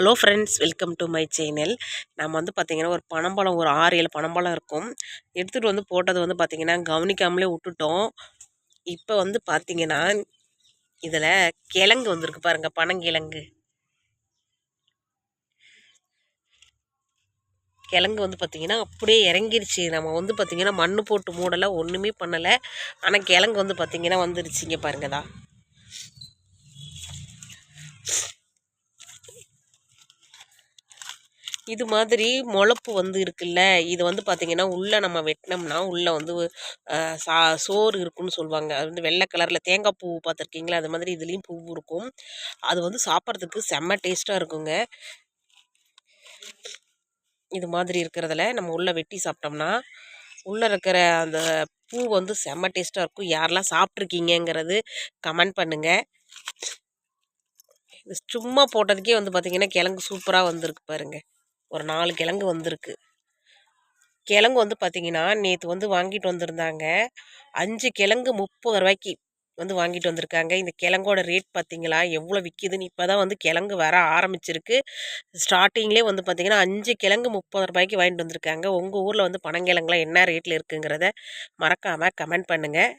Hello friends welcome to my channel நம்ம வந்து பார்த்திங்கன்னா ஒரு பனம்பழம் ஒரு ஆறு ஏழு பனம்பழம் இருக்கும். எடுத்துகிட்டு வந்து போட்டது வந்து பார்த்திங்கன்னா கவனிக்காமலே விட்டுட்டோம். இப்போ வந்து பார்த்திங்கன்னா இதில் கிழங்கு வந்திருக்கு பாருங்கள் பனங்கிழங்கு. கிழங்கு வந்து பார்த்திங்கன்னா அப்படியே இறங்கிருச்சு. நம்ம வந்து பார்த்திங்கன்னா மண் போட்டு மூடலை ஒன்றுமே பண்ணலை. ஆனால் கிழங்கு வந்து பார்த்திங்கன்னா வந்துருச்சு இங்கே பாருங்க தான் இது மாதிரி முளப்பு வந்து இருக்குல்ல இது வந்து பார்த்திங்கன்னா உள்ளே நம்ம வெட்டினோம்னா உள்ளே வந்து சா சோறு இருக்குன்னு சொல்லுவாங்க. அது வந்து வெள்ளை கலரில் தேங்காய் பூ பார்த்துருக்கீங்களா அது மாதிரி இதுலேயும் பூ இருக்கும். அது வந்து சாப்பிட்றதுக்கு செம்ம டேஸ்ட்டாக இருக்குங்க. இது மாதிரி இருக்கிறதுல நம்ம உள்ளே வெட்டி சாப்பிட்டோம்னா உள்ளே இருக்கிற அந்த பூ வந்து செம்ம டேஸ்ட்டாக இருக்கும். யாரெல்லாம் சாப்பிட்ருக்கீங்கங்கிறது கமெண்ட் பண்ணுங்கள் இது சும்மா போட்டதுக்கே வந்து பார்த்திங்கன்னா கிழங்கு சூப்பராக வந்திருக்கு பாருங்கள் ஒரு நாலு கிழங்கு வந்திருக்கு. கிழங்கு வந்து பார்த்திங்கன்னா நேற்று வந்து வாங்கிட்டு வந்திருந்தாங்க. அஞ்சு கிழங்கு முப்பது ரூபாய்க்கு வந்து வாங்கிட்டு வந்திருக்காங்க. இந்த கிழங்கோட ரேட் பார்த்தீங்களா எவ்வளோ விற்கிதுன்னு இப்போ தான் வந்து கிழங்கு வர ஆரம்பிச்சிருக்கு. ஸ்டார்டிங்லேயே வந்து பார்த்திங்கன்னா அஞ்சு கிழங்கு முப்பது ரூபாய்க்கு வாங்கிட்டு வந்திருக்காங்க. உங்கள் ஊரில் வந்து பனங்கிழங்குலாம் என்ன ரேட்டில் இருக்குங்கிறத மறக்காமல் கமெண்ட் பண்ணுங்கள்